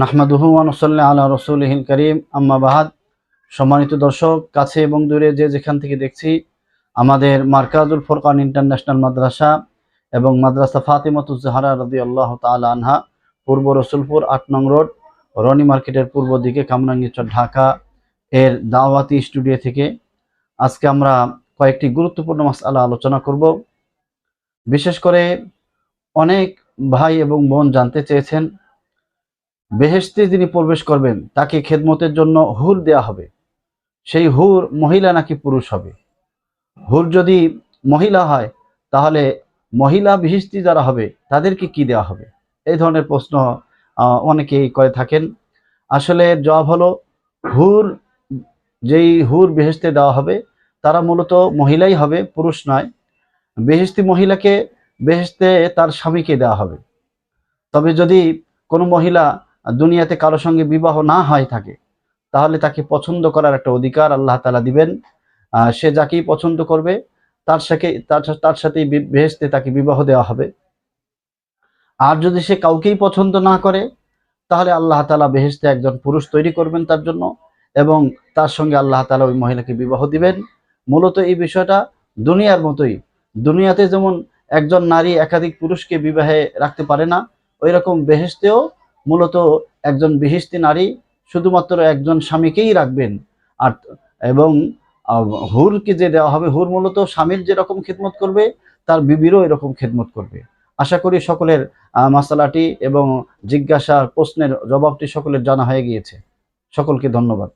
নাহমাদুহু আনসল্লা আল্লাহ রসুলহিল করিম। আম্মা বাহাদ। সম্মানিত দর্শক, কাছে এবং দূরে যে যেখান থেকে দেখছি, আমাদের মার্কাজুল ফোরকান ইন্টারন্যাশনাল মাদ্রাসা এবং মাদ্রাসা ফাতিমতুজাহারা রদি আল্লাহ তালা আনহা, পূর্ব রসুলপুর, আট নং রোড, রনি মার্কেটের পূর্ব দিকে কামরাঙ্গিচর ঢাকা, এর দাওয়াতি স্টুডিও থেকে আজকে আমরা কয়েকটি গুরুত্বপূর্ণ মাসআলা আলোচনা করব। বিশেষ করে অনেক ভাই এবং বোন জানতে চেয়েছেন বেহেশতে যিনি প্রবেশ করবেন, তাকে খেদমতের জন্য হুর দেয়া হবে। সেই হুর মহিলা নাকি পুরুষ হবে? হুর যদি মহিলা হয়, তাহলে মহিলা বিহিস্তি যারা হবে, তাদেরকে কি দেওয়া হবে? এই ধরনের প্রশ্ন অনেকেই করে থাকেন। আসলে জবাব হলো, হুর যেই হুর বেহেস্তে দেওয়া হবে, তারা মূলত মহিলাই হবে, পুরুষ নয়। বেহেস্তি মহিলাকে বেহেস্তে তার স্বামীকে দেওয়া হবে। তবে যদি কোনো মহিলা দুনিয়াতে কারও সঙ্গে বিবাহ না হয় থাকে, তাহলে তাকে পছন্দ করার একটা অধিকার আল্লাহ তালা দিবেন। সে যাকেই পছন্দ করবে, তার সাথে তার সাথেই বি- বেহেশতে তাকে বিবাহ দেওয়া হবে। আর যদি সে কাউকেই পছন্দ না করে, তাহলে আল্লাহ তালা বেহেশতে একজন পুরুষ তৈরি করবেন তার জন্য এবং তার সঙ্গে আল্লাহ তালা ওই মহিলাকে বিবাহ দিবেন। মূলত এই বিষয়টা দুনিয়ার মতোই। দুনিয়াতে যেমন একজন নারী একাধিক পুরুষকে বিবাহে রাখতে পারে না ওই রকম বেহেশতেও মূলত একজন বিহিস্তি নারী শুধুমাত্র একজন স্বামীকেই রাখবেন। আর, এবং হুরকে যে দেওয়া হবে, হুর মূলত স্বামীর যেরকম খেদমত করবে, তার বিবিরও এরকম খেদমত করবে। আশা করি সকলের মশালাটি এবং জিজ্ঞাসা প্রশ্নের জবাবটি সকলের জানা হয়ে গিয়েছে। সকলকে ধন্যবাদ।